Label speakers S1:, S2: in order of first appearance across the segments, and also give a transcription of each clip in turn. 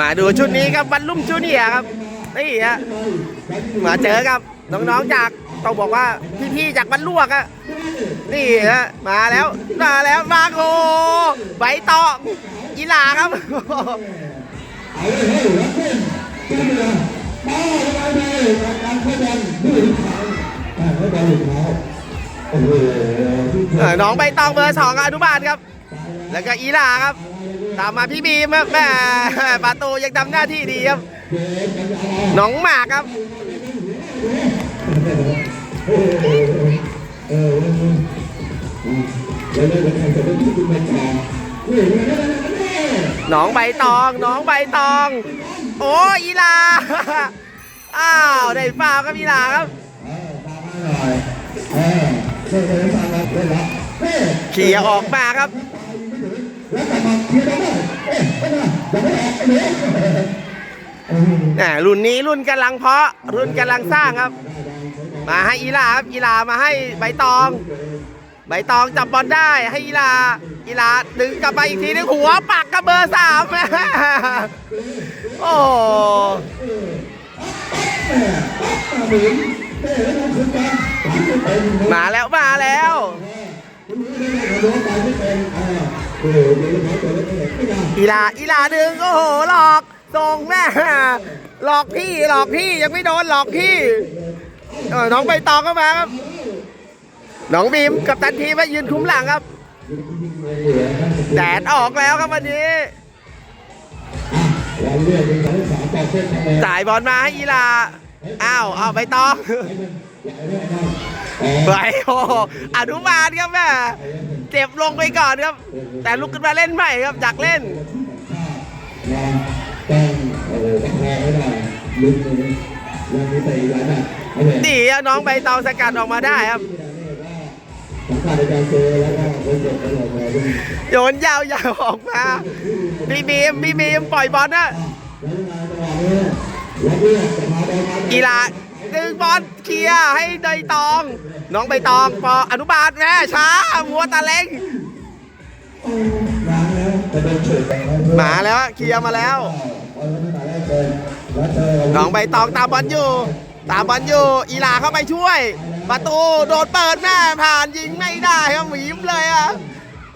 S1: มาดูชุดนี้ครับวันลุ่มจูเนียครับนี่ฮะมาเจอกับน้องๆจากต้องบอกว่าพี่ๆจากบ้านลวกอะนี่ฮะมาแล้วมาแล้วมาโกใบตองอีหลาครับเออน้องใบตองเบอร์สองอนุบาลครับ แล้วก็อีลาครับ ตามมาพี่บีมครับแม่ประตูยังทำหน้าที่ดีครับน้องหมากครับน้องใบตองน้องใบตอง โอ้อีลาอ้าวได้ฟาวครับอีลาครับเขี่ยออกมาครับ อ่ารุ่นนี้รุ่นกำลังเพาะ รุ่นกำลังสร้างครับ มาให้อีลาครับอีลามาให้ใบตอง ใบตองจับบอลได้ให้อีลาอีลาดึงกลับไปอีกทีนึงหัวปักกับเบอร์สามโอ้มาแล้วมาแล้ว อีลาอีลาดึงโอ้โหหลอกส่งแม่หลอกพี่หลอกพี่ยังไม่โดนหลอกพี่เออน้องใบตองเข้ามาครับน้องบีมกับตันทีมมายืนคุ้มหลังครับแดดออกแล้วครับวันนี้จ่ายบอลมาให้อีลาอ้าวเอาใบตอง ไปโอ้อนุบาลครับแม่เจ็บลงไปก่อนครับ แต่ลุกขึ้นมาเล่นใหม่ครับอยากเล่น
S2: ต้องเออต้องแพ้ให้ได้ลุ้นเลยยังมีแต่อีกหลายนัดโอเค
S1: ดีครับน้องใบตองสกัดออกมาได้ครับ
S2: สำคัญในกาวก็โย
S1: นยาวๆออกมาพี่บีมพี่บีมปล่อยบอลนะ
S2: แล้วยังไงจัง
S1: ดึงบอลเคลียร์ให้ใบตอง น้องใบตองปออนุบาลแม่ช้ามัวตาเล็ง
S2: ล้ง
S1: มาแล้วเคลียร์มาแล้ว น้องใบตองตามบอลอยู่ ตามบอลอยู่ อีลาเข้าไปช่วย ประตูโดนเปิดแม่ผ่านยิงไม่ได้ครับหวีมเลยอะ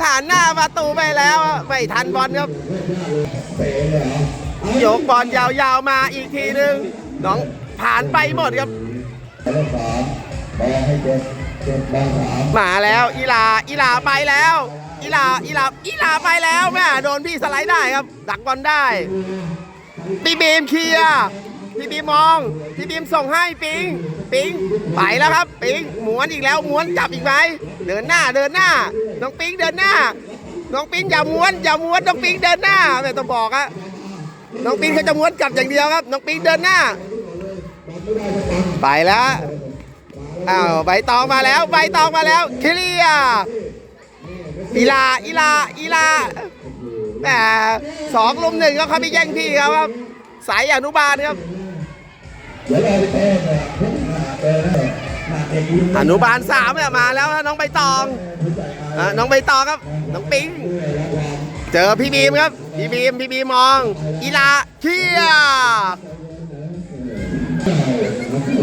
S1: ผ่านหน้าประตูไปแล้วไม่ทันบอลครับ
S2: ยเหรอเอา
S1: ยกบอลยาวๆมาอีกทีหนึ่งน้อง ผ่านไปหมดครับ
S2: เลขสามบอลให้เจ็ดเจ็ดบอลสาม
S1: มาแล้วอีหลาอีหลาไปแล้วอีหลาอีหลาอีหลาไปแล้วแม่โดนพี่สไลด์ได้ครับ ดักบอลได้พี่บีมเคลียร์พี่บีมมองพี่บีมส่งให้ปิงปิงไปแล้วครับ ปิงม้วนอีกแล้วม้วนจับอีกไหมเดินหน้าเดินหน้า น้องปิงเดินหน้า น้องปิงอย่าม้วนอย่าม้วนน้องปิงเดินหน้าไม่ต้องบอกอะน้องปิงเขาจะม้วนกลับอย่างเดียวครับ น้องปิงเดินหน้า ไปแล้วอ้าวใบตองมาแล้วใบตองมาแล้วเคลียร์อีลาอีลาอีลาแหมสองลุมหนึ่งก็เขาไปแย่งพี่เขาครับ สายอนุบาลครับอนุบาลสามเนี่ยมาแล้วน้องใบตองน้องใบตองครับ น้องปิง เจอพี่บีมครับ พี่บีมพี่บีมมอง อีลาเคลียร์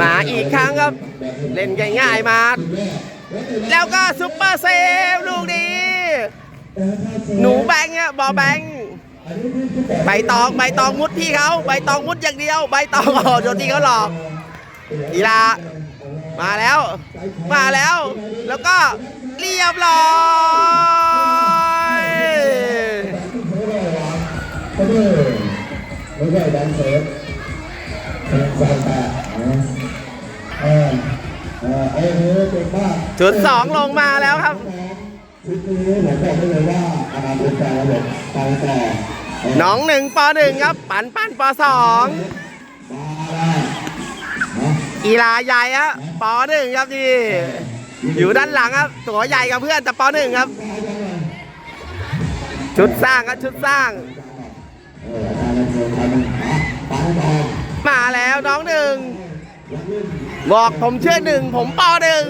S1: มาอีกครั้งครับ เล่นง่ายๆมา แล้วก็ซุปเปอร์เซฟลูกนี้หนูแบงค์อะบอแบงค์ใบตองใบตองมุดพี่เขาใบตองมุดอย่างเดียว ใบตองอ๋อโดนที่เขาหลอกอีลามาแล้ว มาแล้ว แล้วก็เรียบร้อย
S2: ก็เด้อไม่ใช่ดันเซิร์ เออเออโอ้โหเก่งมาก
S1: จุดสองลงมาแล้วครับ
S2: ชุดนี้ผมบอกได้เลยว่าอนาคตการระบบไปต่อ
S1: น้องหนึ่งปหนึ่งครับ ปันปันปสอง
S2: มาแล้นะ
S1: อีลาใหญ่ครับปหนึ่งครับนี่อยู่ด้านหลังครับ ตัวใหญ่กับเพื่อนแต่ปหนึ่งครับ ชุดสร้างครับชุดสร้าง
S2: เอออาจารย์เชิญทำนะไปต่อ
S1: มาแล้วน้องหนึ่ง บอกผมเชื่อหนึ่งผมปหนึ่ง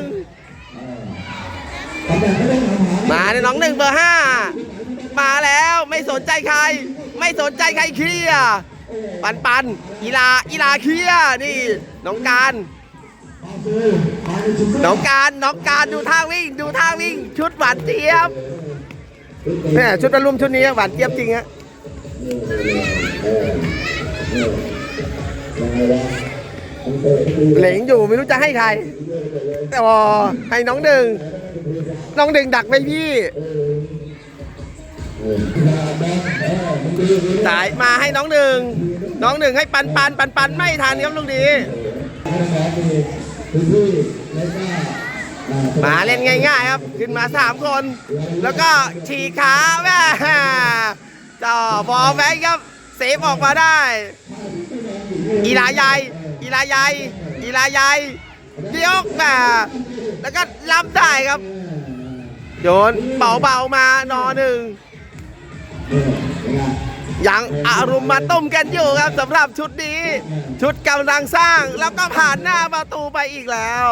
S2: ตำแหน่งไม่ต้องถามหา
S1: มาในน้องหนึ่งเบอร์ห้ามาแล้วไม่สนใจใคร ไม่สนใจใครเคลียร์ปันปันอีลาอีลาเคลียร์นี่น้องการน้องการน้องการดูท่าวิ่ง ดูท่าวิ่ง ชุดหวานเจี๊ยบแม่ชุดอารมณ์ชุดนี้หวานเจี๊ยบจริงฮะ เหลงอยู่ไม่รู้จะให้ใครแต่ว่าให้น้องหนึ่งน้องหนึ่งดักไปพี่สายมาให้น้องหนึ่งน้องหนึ่งให้ปันปันปันปันไม่ทันครับลูกนี้มาเล่นง่ายๆครับ ขึ้นมาสามคน แล้วก็ฉีกขาแม่จ่อบอลแบงค์ครับเซฟออกมาได้ อีลาใหญ่ อีลาใหญ่อีลาใหญ่เดี๋ยวแม่แล้วก็รับได้ครับ โยนเบาๆมานอหนึ่งยังอารมณ์มาต้มกันอยู่ครับสำหรับชุดนี้ ชุดกำลังสร้างแล้วก็ผ่านหน้าประตูไปอีกแล้ว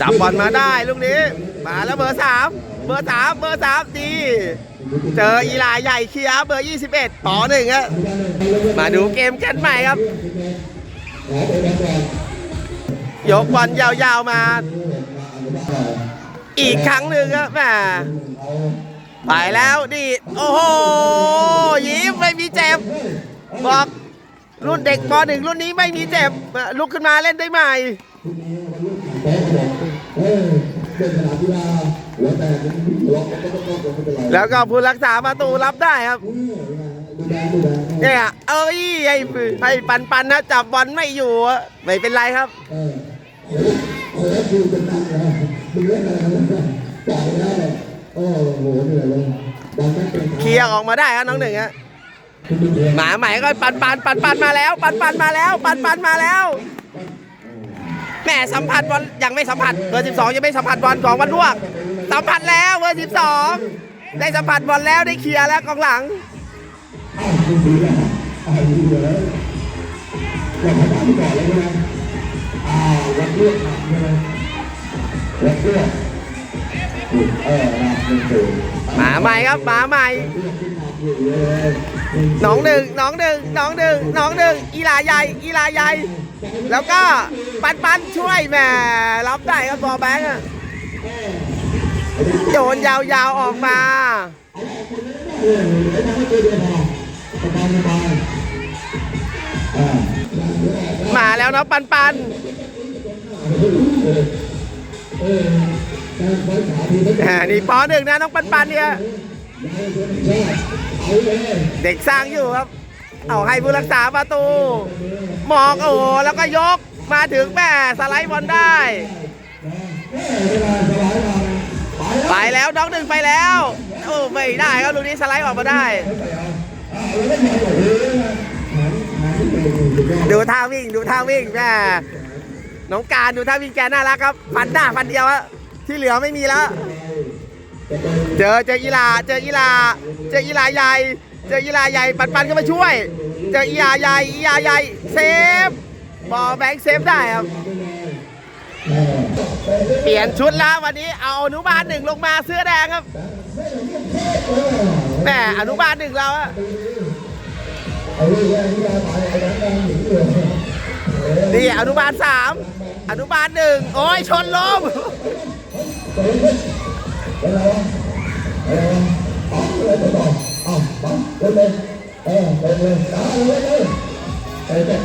S1: จับบอลมาได้ลูกนี้ มาแล้วเบอร์สาม เบอร์สามเบอร์สามดี เจออีลาใหญ่เคียร์เบอร์21ต่อหนึ่งครับมาดูเกมกันใหม่ครับ ยกบอลยาวๆมา อีกครั้งหนึ่งครับแหมไปแล้วดิโอ้โห ยิ้มไม่มีเจ็บ บอกรุ่นเด็กปหนึ่งรุ่นนี้ไม่มีเจ็บ ลุกขึ้นมาเล่นได้ใหม่ แล้วก็ผู้รักษาประตูรับได้ครับเนี่ยเอ้ยไอ้ไอ้ปันปันนะจับบอลไม่อยู่อะไม่เป็นไรครับเคลียร์ออกมาได้ครับน้องหนึ่งฮะหมาใหม่ก็ปันปันปันปันมาแล้ว ปันปันมาแล้ว ปันปันมาแล้ว แหม่สัมผัสบอลยังไม่สัมผัสเบอร์12 ยังไม่สัมผัสบอลของวันลวก สัมผัสแล้วเบอร์12 ได้สัมผัสบอลแล้วได้เคลียร์แล้วกองหลังหมาใหม่ครับหมาใหม่น้องหนึ่งน้องหนึ่งน้องหนึ่งน้องหนึ่งอีลาใหญ่อีลาใหญ่ แล้วก็ ปันปันช่วยแหม่รับได้ครับบอลแบงค์โยนยาวๆออกมามาแล้วเนาะปันปันนี่ปอหนึ่งนะน้องปันปันเนี่ยเด็กสร้างอยู่ครับ เอาให้ผู้รักษาประตู มองโอ้แล้วก็ยก มาถึงแม่สไลด์บอลได้ ไปแล้วน้องหนึ่งไปแล้ว โอ้ไม่ได้ครับลูกนี้สไลด์ออกมาได้ ดูท่าวิ่งดูท่าวิ่งแม่น้องการดูท่าวิ่งแกน่ารักครับฟันหน้าฟันเดียวอะที่เหลือไม่มีแล้ว เจอเจออีลาเจออีลาเจออีลาใหญ่ เจออีลาใหญ่ปันปันก็มาช่วย เจออีลาใหญ่อีลาใหญ่เซฟ บอแบงค์เซฟได้ครับ เปลี่ยนชุดแล้ววันนี้เอาอนุบาลหนึ่งลงมาเสื้อแดงครับแหมอนุบาลหนึ่งเราอะนี่อนุบาลสามอนุบาลหนึ่งโอ้ยชนล้ม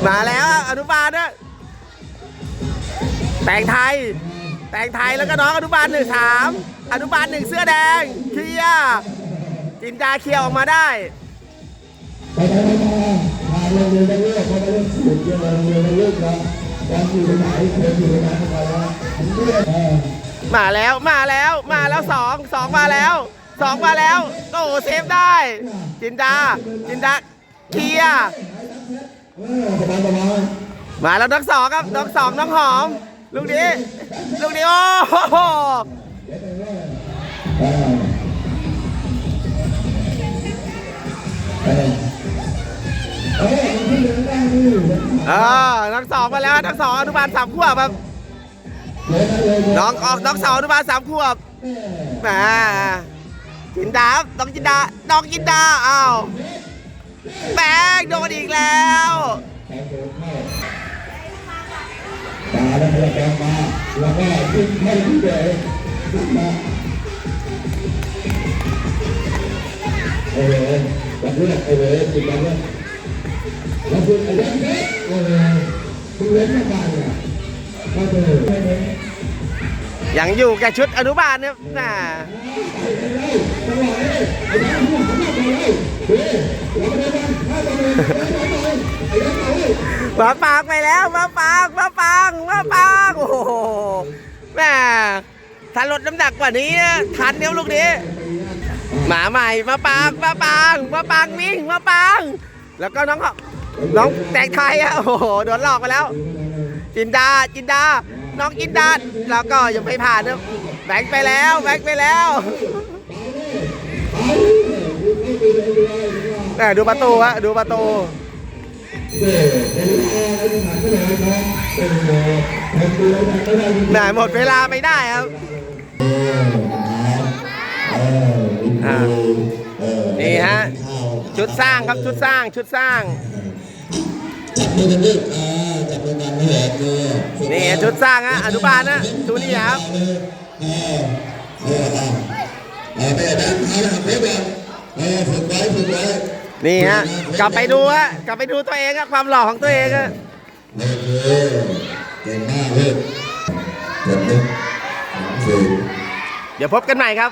S1: มาแล้วอนุบาลนะแต่งไทย แต่งไทยแล้วก็น้องอนุบาลหนึ่งสามอนุบาลหนึ่งเสื้อแดงเคลียจินดาเคลียออกมาได้
S2: ไปไปไปมาพาโรงเรียนไปเรื่อยไปเรื่อยสุดเยอะโรงเรียนไปเรื่อยนะตอนอยู่ไหนเคยอยู่ไหนมาแล้วมา
S1: แล้วมาแล้วสองสองมาแล้วสองมาแล้วโอ้เซฟได้ จินดาจินดาเคลียร์
S2: เออสบายสบาย
S1: มาแล้วน้องสองครับน้องสองน้องหอม ลูกนี้ลูกนี้โอ้โห
S2: เออเออเออมันขึ้นเรือได้นี่
S1: ออน้องสองมาแล้วน้องสองอนุบาลสามขวบครับ
S2: เลยนะเลยนะ
S1: น้องออกน้องสองอนุบาลสามขวบแหมจินดาครับน้องจินดาน้องจินดาอ้าว แบงโดนอีกแล้ว
S2: แทงโดนเข้าตาแล้วพยายามมาแล้วก็ขึ้นให้ที่เดิมขึ้นมาโอ้โหวันนี้โอ้โหจริงๆแล้วแล้วคุณอาจารย์เล็กโอ้โหคุณเล่นไม่ได้อะก็เลย
S1: ยังอยู่กับชุดอนุบาลเนี่ยน่ะมาปางไปแล้วมาปางมาปางมาปางโอ้โหแม่ถ้าลดน้ำหนักกว่านี้นะทันเนี้ยลูกนี้หมาใหม่มาปางมาปางมาปางวิ่งมาปาง แล้วก็น้องน้องแตงไทยอะโอ้โหโดนหลอกไปแล้ว จินดาจินดา น้องจินดานแล้วก็ยังไม่ผ่านนะแบงค์ไปแล้วแบงค์ไปแล้วแหม่ดูประตูฮะดูประตูแหม่หมดเวลาไม่ได้ครับนี่ฮะ ชุดสร้างครับชุดสร้างชุดสร้าง
S2: นลึกอ่าจับมือกันให้แหกเลย
S1: นี่ชุดสร้างฮะอนุบาลนะดูนี่ครับ
S2: เออเอออ่าเออไปดันเขานะครับเพื่อนเออฝึกไว้ฝึกไว้
S1: นี่ฮะกลับไปดูฮะกลับไปดูตัวเองอะความหล่อของตัวเองอะ
S2: โอเคเก่งมากเลยเจ็ดหนึ่งสี่
S1: เดี๋ยวพบกันใหม่ครับ